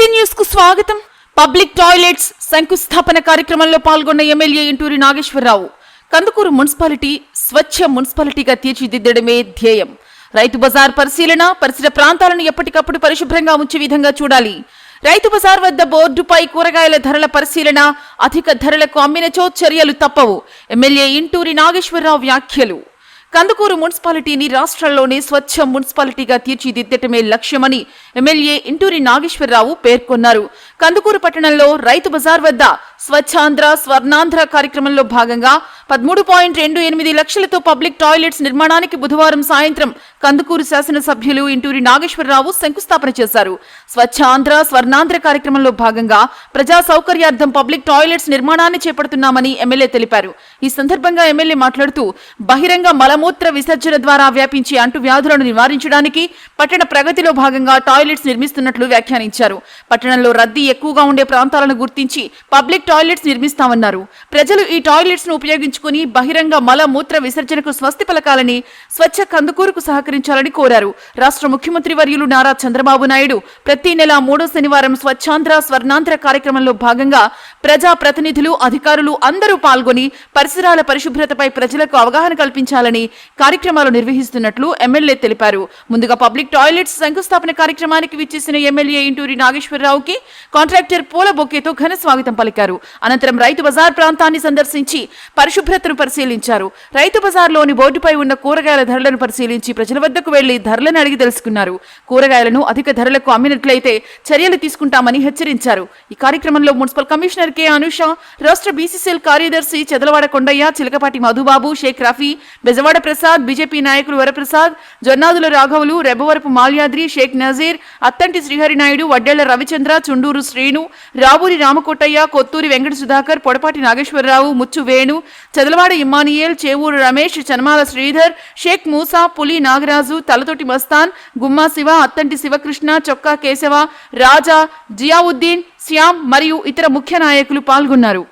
BC న్యూస్కు స్వాగతం. Public toilets శంకుస్థాపన కార్యక్రమంలో పాల్గొన్న ఎమ్మెల్యే ఇంటూరి నాగేశ్వరరావు. కందుకూరు మున్సిపాలిటీ స్వచ్ఛ మున్సిపాలిటీగా తీర్చిదిద్దడమే ధ్యేయం. రైతు బజార్ పరిశీలన పరిసర ప్రాంతాలను ఎప్పటికప్పుడు పరిశుభ్రంగా ఉంచే విధంగా చూడాలి. రైతు బజార్ వద్ద బోర్డుపై కూరగాయల ధరల పరిశీలన అధిక ధరలకు అమ్మినచో చర్యలు తప్పవు. ఎమ్మెల్యే ఇంటూరి నాగేశ్వరరావు వ్యాఖ్యలు. కందుకూరు మున్సిపాలిటీని రాష్ట్రంలోనే స్వచ్ఛ మున్సిపాలిటీగా తీర్చిదిద్దటమే లక్ష్యమని ఎమ్మెల్యే ఇంటూరి నాగేశ్వరరావు పేర్కొన్నారు. కందుకూరు పట్టణంలో రైతు బజార్ వద్ద స్వచ్ఛాంధ్ర స్వర్ణాంధ్ర కార్యక్రమంలో భాగంగా పదమూడు పాయింట్ రెండు ఎనిమిది లక్షలతో పబ్లిక్ టాయిలెట్స్ నిర్మాణానికి బుధవారం సాయంత్రం కందుకూరు శాసనసభ్యులు ఇంటూరి నాగేశ్వరరావు శంకుస్థాపన చేశారు. స్వచ్ఛాంధ్ర స్వర్ణాంధ్ర కార్యక్రమంలో భాగంగా ప్రజా సౌకర్యార్థం పబ్లిక్ టాయిలెట్స్ నిర్మాణాన్ని చేపడుతున్నామని ఎమ్మెల్యే తెలిపారు. ఈ సందర్భంగా ఎమ్మెల్యే మాట్లాడుతూ బహిరంగ మలమూత్ర విసర్జన ద్వారా వ్యాపించే అంటువ్యాధులను నివారించడానికి పట్టణ ప్రగతిలో భాగంగా టాయిలెట్స్ నిర్మిస్తున్నట్లు వ్యాఖ్యానించారు. పట్టణంలో రద్దీ ఎక్కువగా ఉండే ప్రాంతాలను గుర్తించి పబ్లిక్ టాయిలెట్స్ నిర్మిస్తామన్నారు. ప్రజలు ఈ టాయిలెట్స్ను ఉపయోగించుకుని బహిరంగ మల మూత్ర విసర్జనకు స్వస్తి పలకాలని స్వచ్ఛ కందుకూరుకు సహకరించాలని కోరారు. రాష్ట్ర ముఖ్యమంత్రి వర్యులు నారా చంద్రబాబు నాయుడు ప్రతి నెల మూడో శనివారం స్వచ్ఛాంధ్ర స్వర్ణాంధ్ర కార్యక్రమంలో భాగంగా ప్రజా ప్రతినిధులు అధికారులు అందరూ పాల్గొని పరిసరాల పరిశుభ్రతపై ప్రజలకు అవగాహన కల్పించాలని కార్యక్రమాలు నిర్వహిస్తున్నట్లు ఎమ్మెల్యే తెలిపారు. ముందుగా పబ్లిక్ టాయిలెట్స్ శంకుస్థాపన కార్యక్రమానికి విచ్చేసిన ఎమ్మెల్యే ఇంటూరి నాగేశ్వరరావుకి కాంట్రాక్టర్ పూల బొకేతో ఘన స్వాగతం పలికారు. అనంతరం రైతు బజార్ ప్రాంతాన్ని సందర్శించి పరిశుభ్రతను పరిశీలించారు. రైతు బజార్లోని బోర్డుపై ఉన్న కూరగాయల ధరలను పరిశీలించి ప్రజల వద్దకు వెళ్ళి ధరలను అడిగి తెలుసుకున్నారు. కూరగాయలను అధిక ధరలకు అమ్మినట్లయితే చర్యలు తీసుకుంటామని హెచ్చరించారు. ఈ కార్యక్రమంలో మున్సిపల్ కమిషనర్ కె. అనుష రాష్ట్ర బీసీసీఎల్ కార్యదర్శి చెదలవాడ కొండయ్య చిలకపాటి మధుబాబు షేక్ రఫీ బెజవాడ ప్రసాద్ బీజేపీ నాయకులు వరప్రసాద్ జొన్నాదుల రాఘవులు రెబ్బవరపు మాల్యాద్రి షేక్ నజీర్ అత్తంటి శ్రీహరినాయుడు వడ్డేళ్ళ రవిచంద్ర చుండూరు శ్రీను రాబూరి రామకోటయ్య కొత్తూరి వెంకట సుధాకర్ పొడపాటి నాగేశ్వరరావు ముచ్చు వేణు చదలవాడ ఇమ్మానియేల్ చేవూరు రమేష్ చనమాల శ్రీధర్ షేక్ మూసా పులి నాగరాజు తలతోటి మస్తాన్ గుమ్మా శివ అత్తంటి శివకృష్ణ చొక్కా కేశవ రాజా జియావుద్దీన్ శ్యామ్ మరియు ఇతర ముఖ్య నాయకులు పాల్గొన్నారు.